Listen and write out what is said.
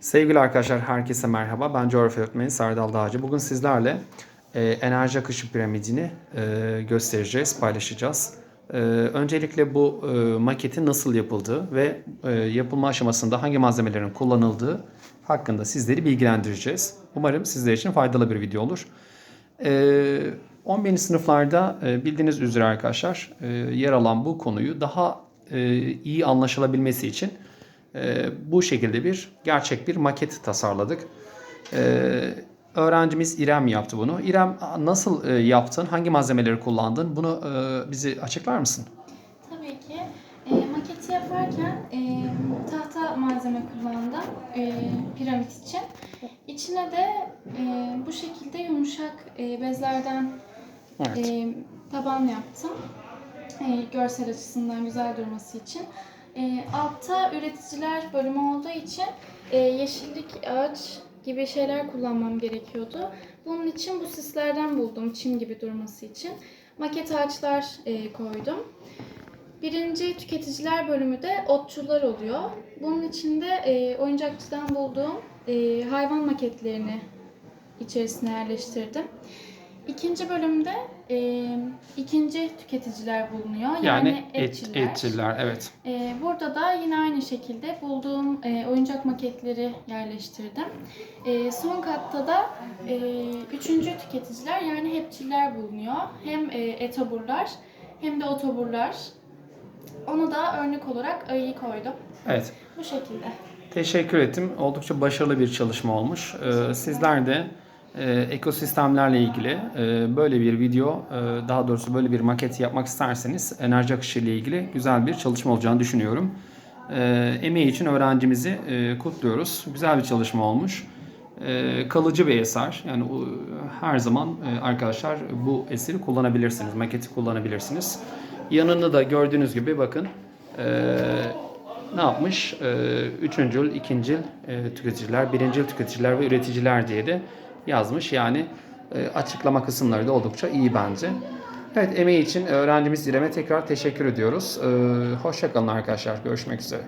Sevgili arkadaşlar herkese merhaba. Ben coğrafya öğretmeni Serdal Dağcı. Bugün sizlerle e, enerji akışı piramidini e, göstereceğiz, paylaşacağız. E, öncelikle bu e, maketin nasıl yapıldığı ve e, yapılma aşamasında hangi malzemelerin kullanıldığı hakkında sizleri bilgilendireceğiz. Umarım sizler için faydalı bir video olur. E, 11. sınıflarda e, bildiğiniz üzere arkadaşlar e, yer alan bu konuyu daha e, iyi anlaşılabilmesi için e, bu şekilde bir gerçek bir maket tasarladık. E, öğrencimiz İrem yaptı bunu. İrem nasıl e, yaptın? Hangi malzemeleri kullandın? Bunu e, bize açıklar mısın? Tabii ki. E, maketi yaparken e, tahta malzeme kullandım e, piramit için. İçine de e, bu şekilde yumuşak e, bezlerden Evet. e, taban yaptım. E, görsel açısından güzel durması için. E, altta üreticiler bölümü olduğu için e, yeşillik, ağaç gibi şeyler kullanmam gerekiyordu. Bunun için bu sislerden buldum çim gibi durması için. Maket ağaçlar e, koydum. Birinci tüketiciler bölümü de otçular oluyor. Bunun içinde e, oyuncakçıdan bulduğum e, hayvan maketlerini içerisine yerleştirdim. İkinci bölümde e, tüketiciler bulunuyor. Yani, Yani et, etçiler. etçiler, evet. E, burada da yine aynı şekilde bulduğum e, oyuncak maketleri yerleştirdim. E, son katta da e, üçüncü tüketiciler yani hepçiler bulunuyor. Hem e, etoburlar hem de otoburlar. Onu da örnek olarak ayıyı koydum. Evet. Bu şekilde. Teşekkür ettim. Oldukça başarılı bir çalışma olmuş. Ee, sizler de e, ekosistemlerle ilgili e, böyle bir video, e, daha doğrusu böyle bir maket yapmak isterseniz enerji akışı ile ilgili güzel bir çalışma olacağını düşünüyorum. E, emeği için öğrencimizi e, kutluyoruz. Güzel bir çalışma olmuş. E, kalıcı bir eser. Yani o, her zaman e, arkadaşlar bu eseri kullanabilirsiniz, maketi kullanabilirsiniz. Yanında da gördüğünüz gibi bakın e, ne yapmış? Ee, üçüncül, ikincil e, tüketiciler, birincil tüketiciler ve üreticiler diye de yazmış. Yani e, açıklama kısımları da oldukça iyi bence. Evet emeği için öğrencimiz İrem'e tekrar teşekkür ediyoruz. Ee, hoşçakalın arkadaşlar. Görüşmek üzere.